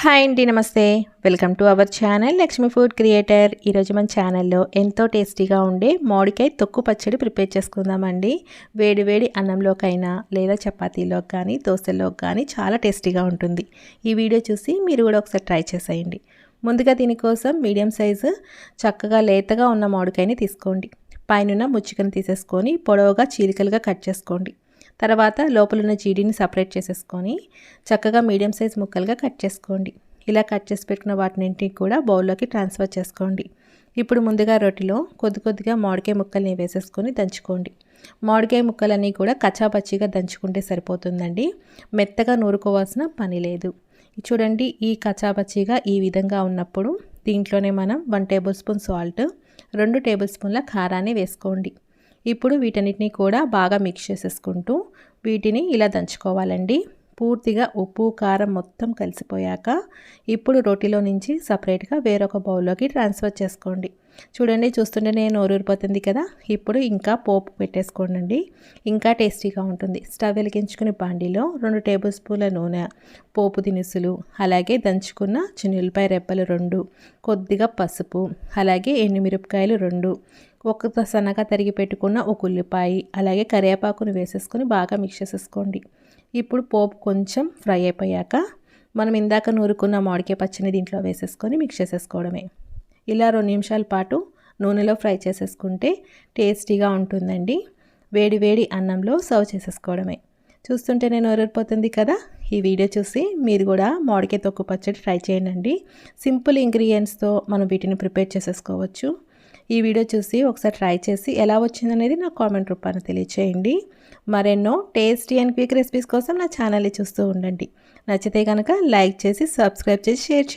Hi అండి నమస్తే. Welcome to our channel Lakshmi food creator. ఈరోజు మన ఛానల్లో ఎంతో టేస్టీగా ఉండే మామిడికాయ తొక్కు పచ్చడి ప్రిపేర్ చేసుకుందామండి. వేడి వేడి అన్నంలోకైనా లేదా చపాతీలో కానీ దోశల్లో కానీ చాలా టేస్టీగా ఉంటుంది. ఈ వీడియో చూసి మీరు కూడా ఒకసారి ట్రై చేసేయండి. ముందుగా దీనికోసం మీడియం సైజు చక్కగా లేతగా ఉన్న మామిడికాయని తీసుకోండి. పైన ముచ్చుకను తీసేసుకొని పొడవుగా చీలికలుగా కట్ చేసుకోండి. తర్వాత లోపల ఉన్న జీడీని సపరేట్ చేసేసుకొని చక్కగా మీడియం సైజ్ ముక్కలుగా కట్ చేసుకోండి. ఇలా కట్ చేసి పెట్టుకున్న వాటినింటికి కూడా బౌల్లోకి ట్రాన్స్ఫర్ చేసుకోండి. ఇప్పుడు ముందుగా రొట్టెలో కొద్ది కొద్దిగా మామిడికాయ ముక్కల్ని వేసేసుకొని దంచుకోండి. మామిడికాయ ముక్కలన్నీ కూడా కచ్చాపచ్చిగా దంచుకుంటే సరిపోతుందండి. మెత్తగా నూరుకోవాల్సిన పని లేదు. చూడండి ఈ కచ్చాపచ్చిగా ఈ విధంగా ఉన్నప్పుడు దీంట్లోనే మనం వన్ టేబుల్ స్పూన్ సాల్ట్ రెండు టేబుల్ స్పూన్ల కారాన్ని వేసుకోండి. ఇప్పుడు వీటన్నిటిని కూడా బాగా మిక్స్ చేసేసుకుంటూ వీటిని ఇలా దంచుకోవాలండి. పూర్తిగా ఉప్పు కారం మొత్తం కలిసిపోయాక ఇప్పుడు రోటీలో నుంచి సపరేట్గా వేరొక బౌల్లోకి ట్రాన్స్ఫర్ చేసుకోండి. చూడండి చూస్తుంటే నేను ఊరిపోతుంది కదా. ఇప్పుడు ఇంకా పోపు పెట్టేసుకోండి ఇంకా టేస్టీగా ఉంటుంది. స్టవ్ వెలిగించుకుని బాండీలో రెండు టేబుల్ స్పూన్ల నూనె పోపు దినుసులు అలాగే దంచుకున్న చిన్నులపాయ రెప్పలు రెండు కొద్దిగా పసుపు అలాగే ఎండుమిరపకాయలు రెండు ఒక సన్నగా తరిగి పెట్టుకున్న ఒక ఉల్లిపాయ అలాగే కరివేపాకును వేసేసుకొని బాగా మిక్స్ చేసేసుకోండి. ఇప్పుడు పోపు కొంచెం ఫ్రై అయిపోయాక మనం ఇందాక నూరుకున్న మామిడికాయ పచ్చని దీంట్లో వేసేసుకొని మిక్స్ చేసేసుకోవడమే. ఇలా రెండు నిమిషాల పాటు నూనెలో ఫ్రై చేసేసుకుంటే టేస్టీగా ఉంటుందండి. వేడి వేడి అన్నంలో సర్వ్ చేసేసుకోవడమే. చూస్తుంటే నేను ఊరిపోతుంది కదా? ఈ వీడియో చూసి మీరు కూడా మామిడికాయ తొక్కు పచ్చడి ట్రై చేయండి సింపుల్ ఇంగ్రీడియంట్స్తో మనం వీటిని ప్రిపేర్ చేసేసుకోవచ్చు. ఈ వీడియో చూసి ఒకసారి ట్రై చేసి ఎలా వచ్చిందనేది నా కామెంట్ రూపాన్ని తెలియచేయండి. మరెన్నో టేస్టీ అండ్ క్విక్ రెసిపీస్ కోసం నా ఛానల్ని చూస్తూ ఉండండి. నచ్చితే కనుక లైక్ చేసి సబ్స్క్రైబ్ చేసి షేర్ చేయండి.